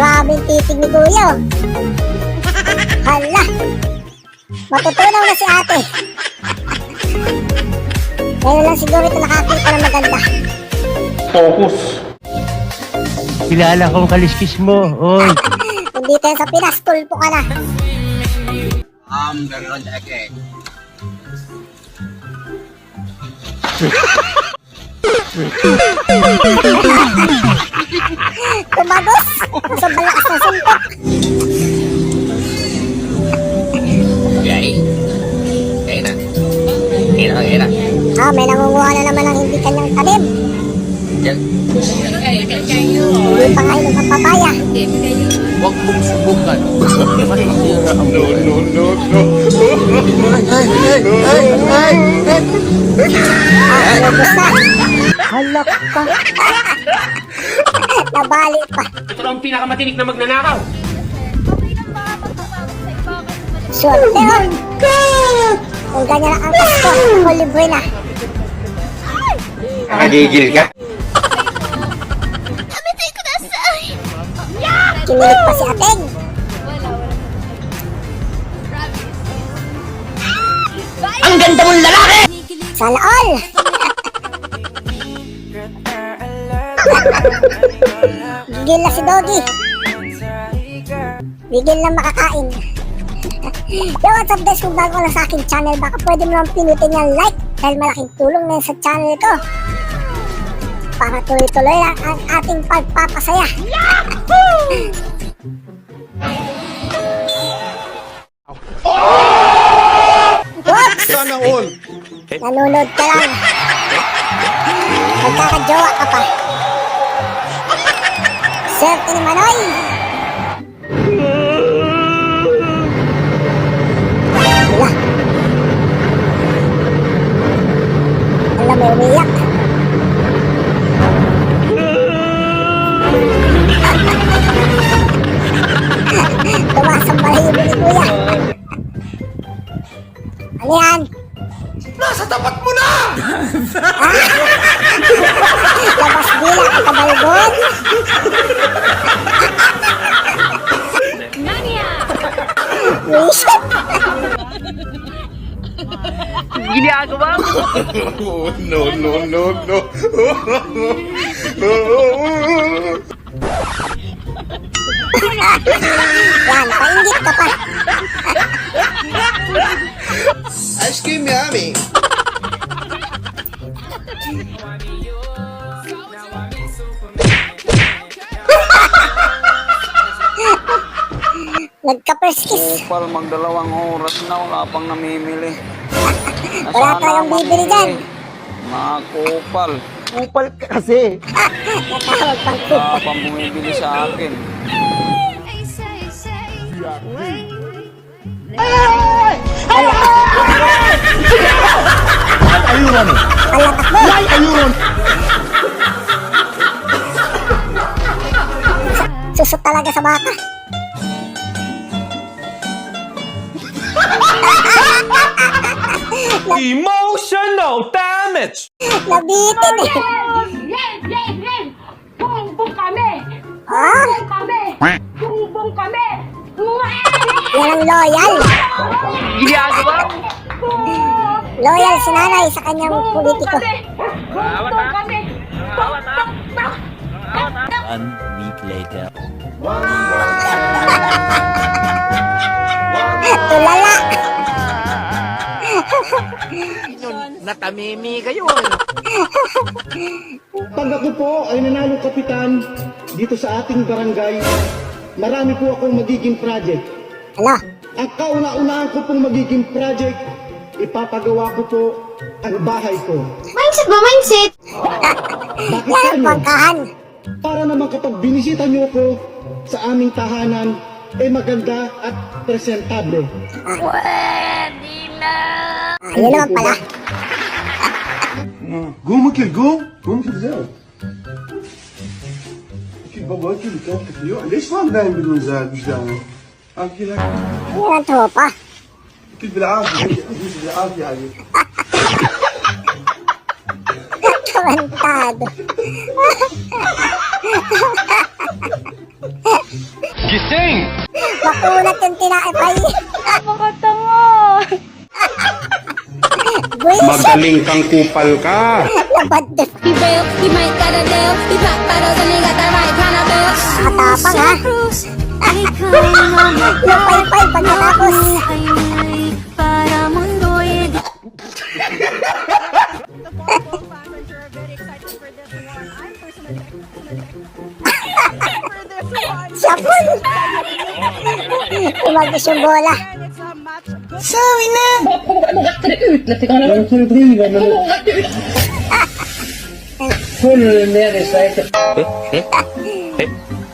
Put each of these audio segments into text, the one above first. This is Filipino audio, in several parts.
Grabe yung titig ni Kuya. oh. Hala. Matutunaw na si ate. Ngayon lang siguro ito nakakita ng maganda. Focus. Kilala kong kaliskis mo. Oy, dito yan sa Pinas, tulpo ka na. Um, gano'n jacket. Tumagos. Sa balakas na suntok. Okay na. Okay na, okay na. Ah, may nangunguha na naman ng hindi kanyang tanim. Diyan. Hindi pa nga inom ang papaya. Huwag mong subukan. Ang No, no, no, no. Ah, inubos na. Halak ka. Nabali pa. Ito lang ang pinakamatinik na magnanakaw. Swerte oh. Kung ganyan ang angkas ko, ako libre na. Nakagigil ka? Kinilig pa si Ateng. Ang ganda mong lalaki! Sana all. Gigil na si Doggy. Gigil na makakain. Yo, what's up guys? Kung bago ka lang sa aking channel, baka pwede mo lang pinutin yung like dahil malaking tulong na sa channel ko. Para tuloy-tuloy lang ang ating pagpapasaya. Whoops! Sana all. Nanonood ka lang. Magkakajowa ka pa. Swerte ni Manoy. Wala. Wala, may umiyak. Tumaas ang balahibo ni Kuya. Ano yan? Nasa tapat mo na! Labas bila at kabalgon. Wisit. ginagawa mo. Oh, no, no, no, no. Yan, paingit ka pa. Ice cream yummy. Nagka-first kiss. Kupal, magdalawang oras na, wala pang namimili. Wala tayong bibili dyan. Mga kupal. Kupal ka kasi. Natawag pang Wala kupa. pang bumibili sa akin. Ayunan eh. Alatak mo. Ayunan. Susot talaga sa bata. Emotional damage! Nabitin eh. Yes, yes, yes! Bumbong kami! Ah, Bumbong kami! Bumbong kami! yan ang loyal. Loyal si nanay sa kanyang politiko. Tok, tok! One week later. Tulala. Natamimi kayo. Ano? Pag ako po ay nanalo kapitan dito sa ating barangay, marami po akong magiging project. Ano? Ang kauna-unahan ko pong magiging project, ipapagawa ko po ang bahay ko. Mindset ba? Mindset? Bakit Yan, ano? pagkahan. Para naman kapag binisita niyo ko sa aming tahanan, ay eh maganda at presentable. Pwede na. Ah, naman pala. Ah, go, Michael, go! Go, Michael, Michael, baba, Michael, kalk, kalk, kalk. Alis, wag na yung binunzag, gusto mo. Ang kilak. Yan ang tropa. اكل بالعافيه اكل بالعافيه عليك Tarantado. Gising! Makunat yung tinaipay. Napakatanga. Buwis. Magaling kang kupal ka. Nabadde. He bail, he might got a deal. He pop bottles and he got the right kind of bill. Nakatapang ha. Napaypay pagkatapos. Umagis yung bola.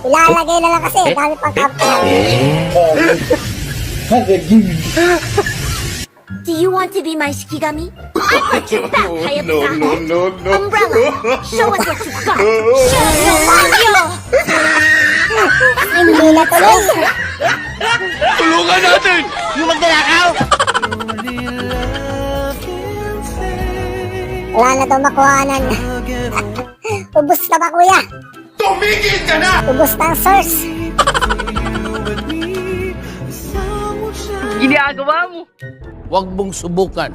Ilalagay na lang kasi. Dami pang kapten. Do you want to be my shikigami? I want you back, No, Hayabusa. no, no, no. Umbrella, show us what you got. Show Mario! Hindi na tuloy. Tulungan natin! Wala na daw makuhanan. Ubus ka ba kuya? Tumigil ka na! Ubus na ang source. Ginagawa mo. Huwag mong subukan.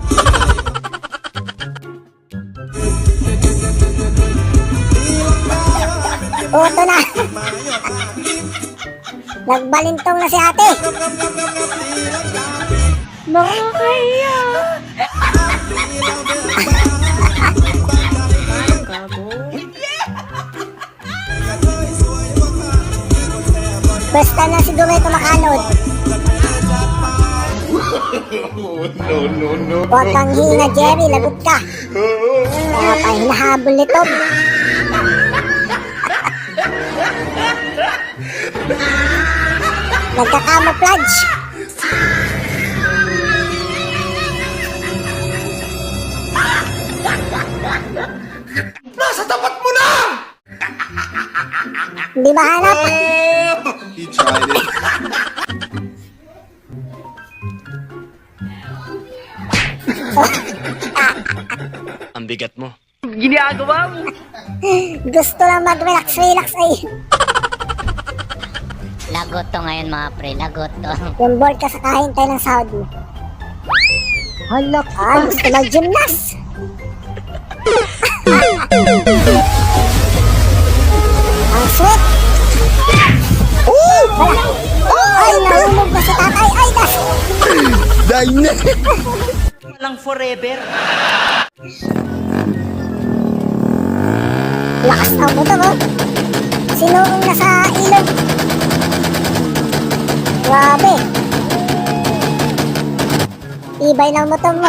Uto na. Nagbalintong na si ate. Nakakahiya. Basta na si Dumay kumakanod. No, no, no, Huwag kang hina, Jerry. Lagot ka. Kaya pa hinahabol nito. Nagka-camouflage. Nasa tapat mo na! Hindi mahanap. He tried it. Ang bigat mo. Ginagawa mo. Gusto lang mag-relax-relax ay. Lagot to ngayon mga pre, lagot to. Yung board ka sa kahintay ng sahod mo. Hala ka, gusto mag-gymnast. Ang sweet. Wala. Ay, nahulog ba sa tatay? Ay, das. Walang forever. Lakas ng motor, oh. Sinuong na sa ilog. Grabe. Ibay ng motor mo.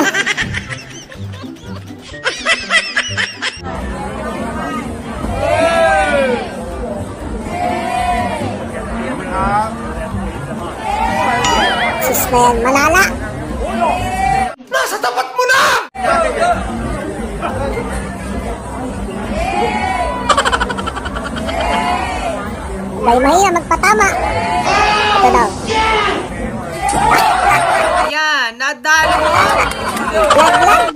Sus na yan, malala. Nasa tapat mo na! May mahina magpatama. Ito daw. Yan, nadalo. Laglag.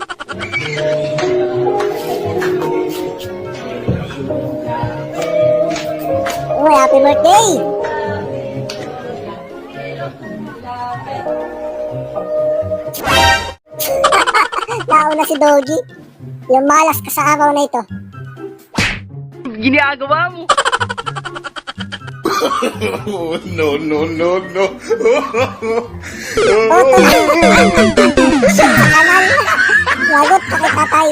Uy, happy birthday! Nauna si Doggy. Yung malas ka sa araw na ito. Ginagawa mo. No, no, no, no. Lagot kay tatay.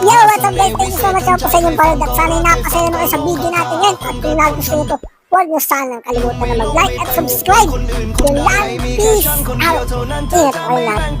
Yo, what's up guys? Thank you so much po sa inyong palad at sana'y napasaya na kayo sa video natin yan. At kung nagustuhan nyo ito, huwag nyo sanang kalimutan na mag-like at subscribe. Yun lang. Peace out. Ingat po kayo lahat.